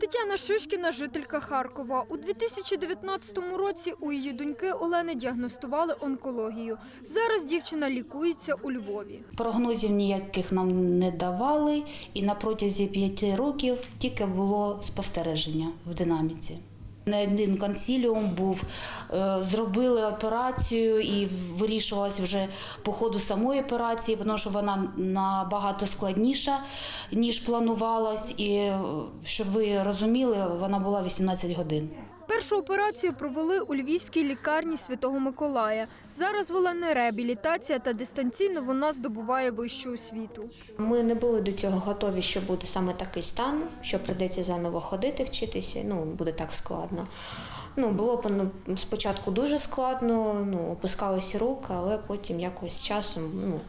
Тетяна Шишкіна, жителька Харкова. У 2019 році у її доньки Олени діагностували онкологію. Зараз дівчина лікується у Львові. Прогнозів ніяких нам не давали, і на протязі п'яти років тільки було спостереження в динаміці. Не один консіліум був, е, зробили операцію і вирішувалась вже по ходу самої операції, тому що вона набагато складніша, ніж планувалась. І е, щоб ви розуміли, вона була 18 годин. Першу операцію провели у Львівській лікарні Святого Миколая. Зараз в Олени реабілітація та дистанційно вона здобуває вищу освіту. Ми не були до цього готові, що буде саме такий стан, що прийдеться заново ходити, вчитися. Ну, буде так складно. Ну, було ну, спочатку дуже складно, ну, опускалися руки, але потім якось часом ну,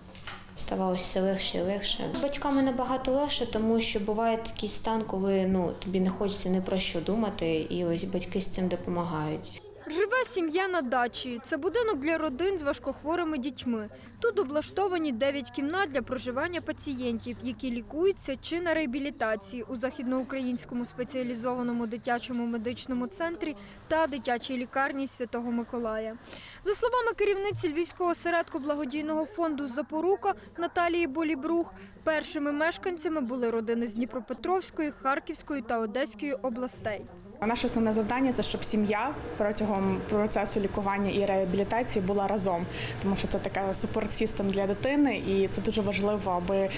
ставалося все легше і легше. Батьками набагато легше, тому що буває такий стан, коли ну, тобі не хочеться ні про що думати, і ось батьки з цим допомагають. Живе сім'я на дачі. Це будинок для родин з важкохворими дітьми. Тут облаштовані 9 кімнат для проживання пацієнтів, які лікуються чи на реабілітації у західноукраїнському спеціалізованому дитячому медичному центрі та дитячій лікарні Святого Миколая. За словами керівниці Львівського осередку благодійного фонду Запорука Наталії Болібрух, першими мешканцями були родини з Дніпропетровської, Харківської та Одеської областей. Наше основне завдання це щоб сім'я протягом процесу лікування і реабілітації була разом, тому що це така супорт систем для дитини, і це дуже важливо, аби е,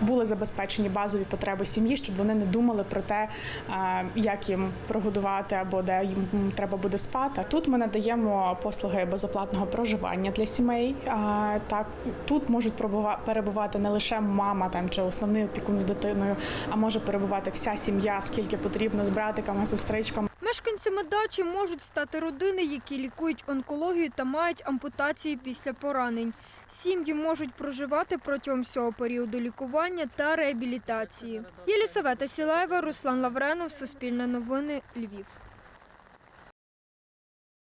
були забезпечені базові потреби сім'ї, щоб вони не думали про те, е, як їм прогодувати або де їм треба буде спати. Тут ми надаємо послуги безоплатного проживання для сімей. Так тут можуть перебувати не лише мама там чи основний опікун з дитиною, а може перебувати вся сім'я, скільки потрібно з братиками, сестричками. Мешканцями дачі можуть стати родини, які лікують онкологію та мають ампутації після поранень. Сім'ї можуть проживати протягом всього періоду лікування та реабілітації. Єлісавета Сілаєва, Руслан Лавренов, Суспільне новини, Львів.